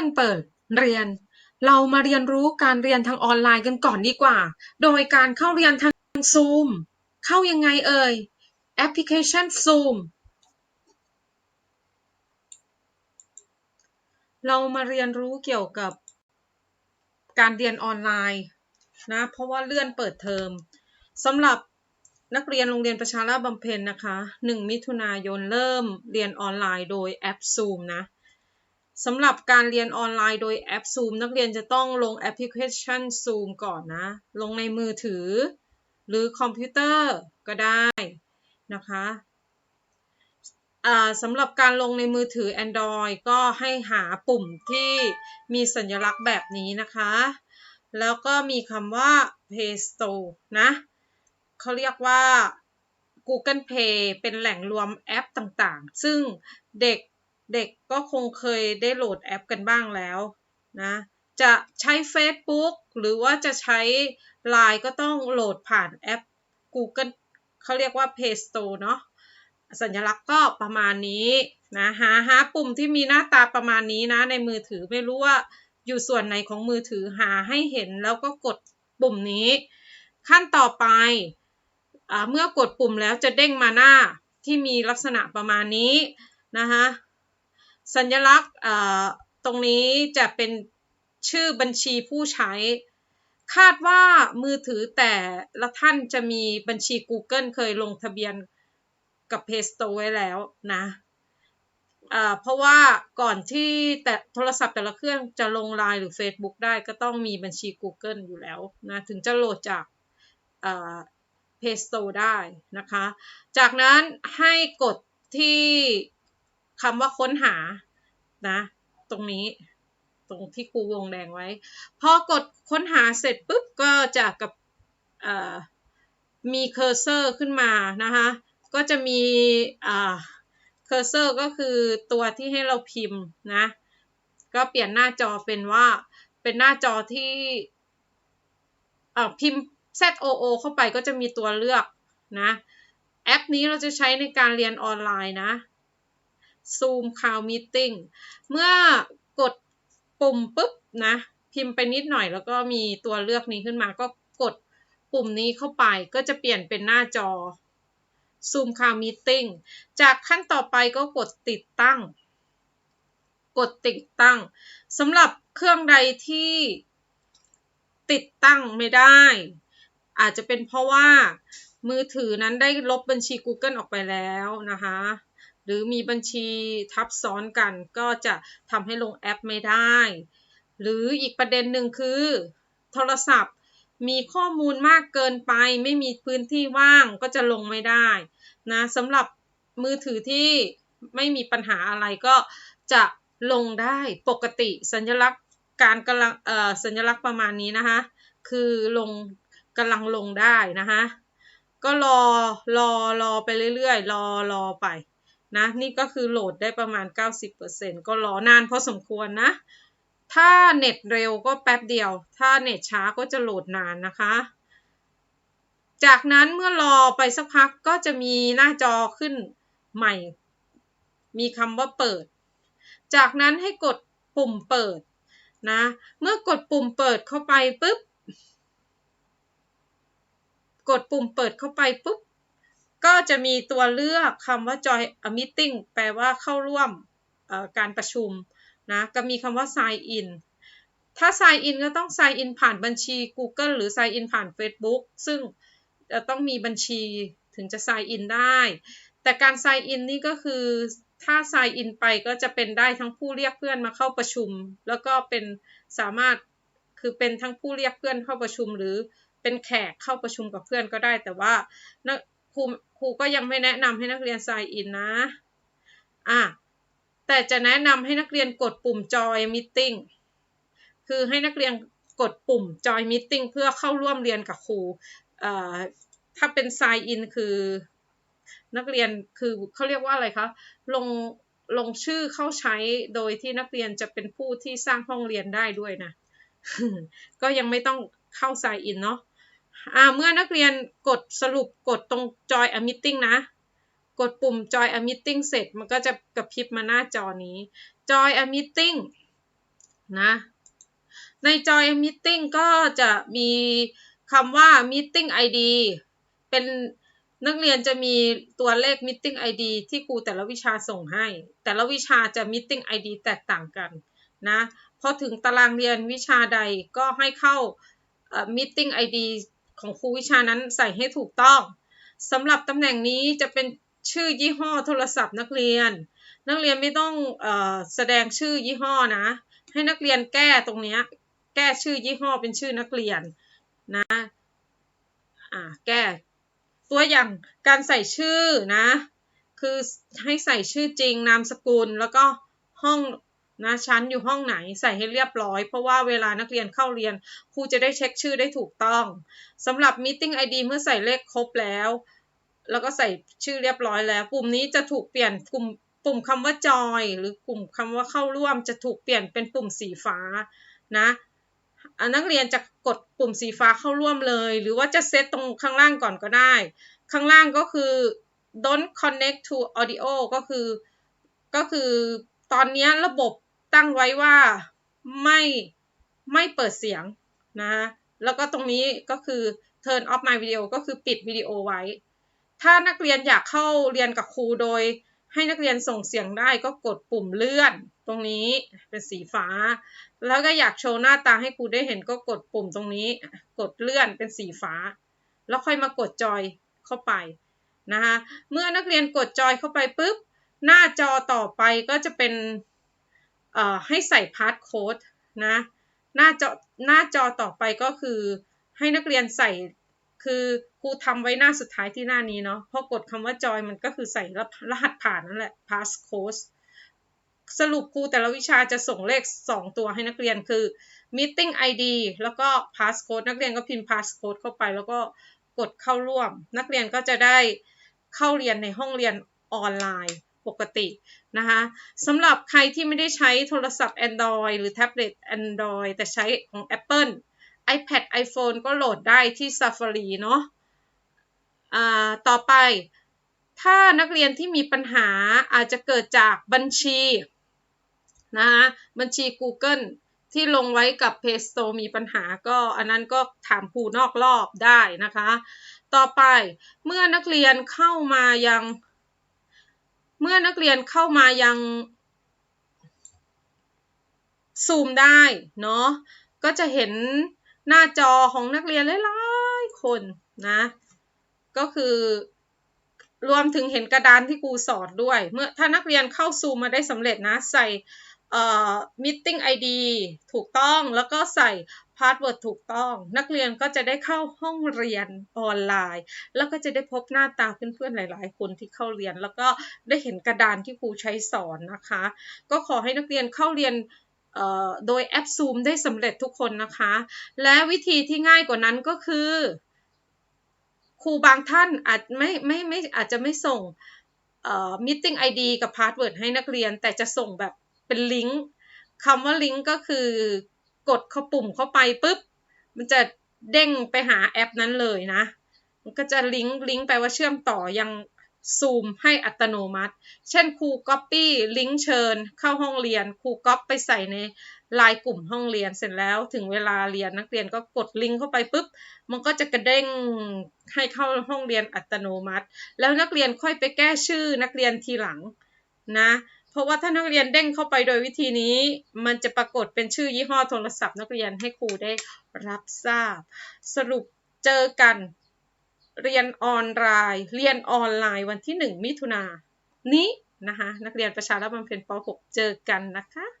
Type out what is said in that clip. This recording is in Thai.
อนเปิดเรียน เรามาเรียนรู้การเรียนทางออนไลน์กันก่อนดีกว่า โดยการเข้าเรียนทาง Zoom เข้ายังไงเอ่ย แอปพลิเคชัน Zoom เรามาเรียนรู้เกี่ยวกับการเรียนออนไลน์นะเพราะว่าเลื่อนเปิดเทอมสำหรับนักเรียนโรงเรียนประชาราบำเพ็ญนะคะ 1 มิถุนายนเริ่มเรียนออนไลน์โดยแอป Zoom นะ สำหรับการเรียนออนไลน์โดยแอป Zoom นักเรียนจะต้องลงแอปพลิเคชัน Zoom ก่อนนะ ลงในมือถือ หรือคอมพิวเตอร์ก็ได้นะคะสำหรับการลงในมือถือ Android ก็ให้หาปุ่มที่มีสัญลักษณ์แบบนี้นะคะ แล้วก็มีคำว่า Play Store นะเขาเรียกว่า Google Play เป็นแหล่งรวมแอปต่างๆ ซึ่งเด็ก เด็กก็คงเคยได้โหลดแอปกันบ้างแล้วนะจะใช้ Facebook หรือว่าจะใช้ Line ก็ต้องโหลดผ่านแอป Google เขาเรียกว่า Play Store เนาะสัญลักษณ์ก็ประมาณนี้นะหาหาปุ่มที่มีหน้าตาประมาณนี้นะ ในมือถือไม่รู้ว่าอยู่ส่วนไหนของมือถือหาให้เห็นแล้วก็กดปุ่มนี้ ขั้นต่อไปอเมื่อกดปุ่มแล้วจะเด้งมาหน้าที่มีลักษณะประมาณนี้นะคะ สัญลักษณ์ตรงนี้จะเป็นชื่อบัญชีผู้ใช้ คาดว่ามือถือแต่ละท่านจะมีบัญชี Google เคยลงทะเบียนกับ Play Store ไว้แล้วนะเพราะว่าก่อนที่แต่โทรศัพท์แต่ละเครื่องจะลง Line หรือ Facebook ได้ก็ต้องมีบัญชี Google อยู่แล้วนะถึงจะโหลดจาก Play Store ได้นะคะ จากนั้นให้กดที่ คำว่าค้นหานะ ตรงนี้ตรงที่ครูวงแดงไว้ พอกดค้นหาเสร็จปุ๊บก็จะกับมีเคอร์เซอร์ขึ้นมานะคะก็จะมีเคอร์เซอร์ก็คือตัวที่ให้เราพิมพ์นะก็เปลี่ยนหน้าจอเป็นว่าเป็นหน้าจอที่พิมพ์ ZOO เข้าไปก็จะมีตัวเลือกนะแอปนี้เราจะใช้ในการเรียนออนไลน์นะ Zoom Cloud Meeting เมื่อกดปุ่มปุ๊บนะพิมพ์ไปนิดหน่อยแล้วก็มีตัวเลือกนี้ขึ้นมาก็กดปุ่มนี้เข้าไปก็จะเปลี่ยนเป็นหน้าจอ Zoom Cloud Meeting จากขั้นต่อไปก็กดติดตั้ง กดติดตั้งสำหรับเครื่องใดที่ติดตั้งไม่ได้ อาจจะเป็นเพราะว่ามือถือนั้นได้ลบบัญชี Google ออกไปแล้วนะคะ หรือมีบัญชีทับซ้อนกัน ก็จะทำให้ลงแอปไม่ได้ หรืออีกประเด็นหนึ่งคือ โทรศัพท์มีข้อมูลมากเกินไป ไม่มีพื้นที่ว่างก็จะลงไม่ได้นะสำหรับมือถือที่ไม่มีปัญหาอะไรก็จะลงได้ปกติสัญลักษณ์การกำลังเอ่อสัญลักษณ์ประมาณนี้นะคะ คือลงกำลังลงได้นะคะก็รอรอรอไปเรื่อยๆ รอรอไป นะนี่ก็คือโหลดได้ประมาณ 90%ก็รอนานพอสมควรนะ ถ้าเน็ตเร็วก็แป๊บเดียว ถ้าเน็ตช้าก็จะโหลดนานนะคะ จากนั้นเมื่อรอไปสักพักก็จะมีหน้าจอขึ้นใหม่ มีคำว่าเปิด จากนั้นให้กดปุ่มเปิดนะ เมื่อกดปุ่มเปิดเข้าไปปุ๊บ กดปุ่มเปิดเข้าไปปุ๊บ ก็จะมีตัวเลือกคำว่า join a meeting แปลว่าเข้าร่วมการประชุมนะก็มีคำว่า sign in ถ้า sign in ก็ต้อง sign in ผ่านบัญชี Google หรือ sign in ผ่าน Facebook ซึ่งจะต้องมีบัญชีถึงจะ sign in ได้ แต่การ sign in นี่ก็คือถ้า sign in ไปก็จะเป็นได้ทั้งผู้เรียกเพื่อนมาเข้าประชุม แล้วก็เป็นสามารถคือเป็นทั้งผู้เรียกเพื่อนเข้าประชุมหรือเป็นแขกเข้าประชุมกับเพื่อนก็ได้ แต่ว่า ครูครูก็ยังไม่แนะนำให้นักเรียน sign in นะอะแต่จะแนะนำให้นักเรียนกดปุ่ม join meeting คือให้นักเรียนกดปุ่ม join meeting เพื่อเข้าร่วมเรียนกับครูถ้าเป็น sign in คือนักเรียนคือเขาเรียกว่าอะไรคะลงลงชื่อเข้าใช้โดยที่นักเรียนจะเป็นผู้ที่สร้างห้องเรียนได้ด้วยนะ ก็ยังไม่ต้องเข้า sign in เนาะ อ่าเมื่อนักเรียนกดสรุปกดตรง join a meeting นะ กดปุ่ม join a meeting เสร็จมันก็จะกระพริบมาหน้าจอนี้ join a meeting นะในจอย Meeting ก็จะมีคำว่า Meeting ID เป็นนักเรียนจะมีตัวเลข Meeting ID ที่ครูแต่ละวิชาส่งให้ แต่ละวิชาจะ Meeting ID แตกต่างกันนะพอถึงตารางเรียนวิชาใดก็ให้เข้า Meeting ID ของครูวิชานั้นใส่ให้ถูกต้องสำหรับตำแหน่งนี้จะเป็นชื่อยี่ห้อโทรศัพท์นักเรียน นักเรียนไม่ต้องออแสดงชื่อยี่ห้อนะ ให้นักเรียนแก้ตรงนี้แก้ชื่อยี่ห้อเป็นชื่อนักเรียนนะอ่าแก้ตัวอย่างการใส่ชื่อนะ คือให้ใส่ชื่อจริงนามสกุลแล้วก็ห้อง นะชั้นอยู่ห้องไหนใส่ให้เรียบร้อย เพราะว่าเวลานักเรียนเข้าเรียนครูจะได้เช็คชื่อได้ถูกต้องสำหรับ Meeting ID เมื่อใส่เลขครบแล้ว แล้วก็ใส่ชื่อเรียบร้อยแล้ว ปุ่มนี้จะถูกเปลี่ยนกลุ่มปุ่มคำว่าจอยหรือกลุ่มคำว่าเข้าร่วม จะถูกเปลี่ยนเป็นปุ่มสีฟ้านะนักเรียนจะกดปุ่มสีฟ้าเข้าร่วมเลย หรือว่าจะเซตตรงข้างล่างก่อนก็ได้ ข้างล่างก็คือ don't connect to audio ก็คือ ก็คือตอนนี้ระบบ ตั้งไว้ว่าไม่ไม่เปิดเสียงนะแล้วก็ตรงนี้ก็คือ turn off my video ก็คือปิดวิดีโอไว้ ถ้านักเรียนอยากเข้าเรียนกับครูโดย ให้นักเรียนส่งเสียงได้ก็กดปุ่มเลื่อน ตรงนี้เป็นสีฟ้า แล้วก็อยากโชว์หน้าตาให้ครูได้เห็นก็กดปุ่มตรงนี้ กดเลื่อนเป็นสีฟ้า แล้วค่อยมากดจอยเข้าไปนะคะเมื่อนักเรียนกดจอยเข้าไปปุ๊บหน้าจอต่อไปก็จะเป็น ให้ใส่พาสโค้ดนะหน้าจอหน้าจอต่อไปก็คือให้นักเรียนใส่คือครูทำไว้หน้าสุดท้ายที่หน้านี้เนาะพอกดคำว่าจอยมันก็คือใส่รหัสผ่านนั่นแหละ passcode สรุปครูแต่ละวิชาจะส่งเลข 2 ตัวให้นักเรียนคือ meeting ID แล้วก็ passcode นักเรียนก็พิมพ์ passcode เข้าไป แล้วก็กดเข้าร่วม นักเรียนก็จะได้เข้าเรียนในห้องเรียนออนไลน์ ปกตินะคะสำหรับใครที่ไม่ได้ใช้โทรศัพท์ Android หรือแท็บเล็ต Android แต่ใช้ของ Apple iPad iPhone ก็โหลดได้ที่ Safari เนาะะต่อไป ถ้านักเรียนที่มีปัญหาอาจจะเกิดจากบัญชีนะคะบัญชี Google ที่ลงไว้กับ Play Store มีปัญหาก็อันนั้นก็ถามครูนอกรอบได้นะคะ ต่อไปเมื่อนักเรียนเข้ามายัง เมื่อนักเรียนเข้ามายังซูมได้เนาะก็จะเห็นหน้าจอของนักเรียนหลายๆคนนะก็คือรวมถึงเห็นกระดานที่ครูสอนด้วย เมื่อถ้านักเรียนเข้าซูมมาได้สำเร็จนะ ใส่เอ่อ meeting ID ถูกต้องแล้วก็ใส่ พาสเวิร์ดถูกต้อง นักเรียนก็จะได้เข้าห้องเรียนออนไลน์ แล้วก็จะได้พบหน้าตาเพื่อนๆหลาย ๆ คนที่เข้าเรียน แล้วก็ได้เห็นกระดานที่ครูใช้สอนนะคะ ก็ขอให้นักเรียนเข้าเรียนโดยแอป Zoom ได้สำเร็จทุกคนนะคะ และวิธีที่ง่ายกว่านั้นก็คือ ครูบางท่านอาจไม่ไม่ไม่อาจจะไม่ส่ง meeting ID กับ password ให้นักเรียน แต่จะส่งแบบเป็นลิงก์คำว่าลิงก์ก็คือ กดเข้าปุ่มเข้าไปปุ๊บ มันจะเด้งไปหาแอปนั้นเลยนะ มันก็จะลิงก์ลิงก์ไปว่าเชื่อมต่อยังซูมให้อัตโนมัติ เช่นครูก๊อปปี้ลิงก์เชิญเข้าห้องเรียน ครูก๊อปไปใส่ในลายกลุ่มห้องเรียนเสร็จแล้ว ถึงเวลาเรียนนักเรียนก็กดลิงก์เข้าไปปุ๊บ มันก็จะกระเด้งให้เข้าห้องเรียนอัตโนมัติ แล้วนักเรียนค่อยไปแก้ชื่อนักเรียนทีหลังนะ เพราะว่าถ้านักเรียนเด้งเข้าไปโดยวิธีนี้ มันจะปรากฏเป็นชื่อยี่ห้อโทรศัพท์นักเรียนให้ครูได้รับทราบ สรุปเจอกัน เรียนออนไลน์เรียนออนไลน์วันที่ 1 มิถุนายนนี้นะคะนักเรียนประชารัฐบำเพ็ญป .6 เจอกันนะคะ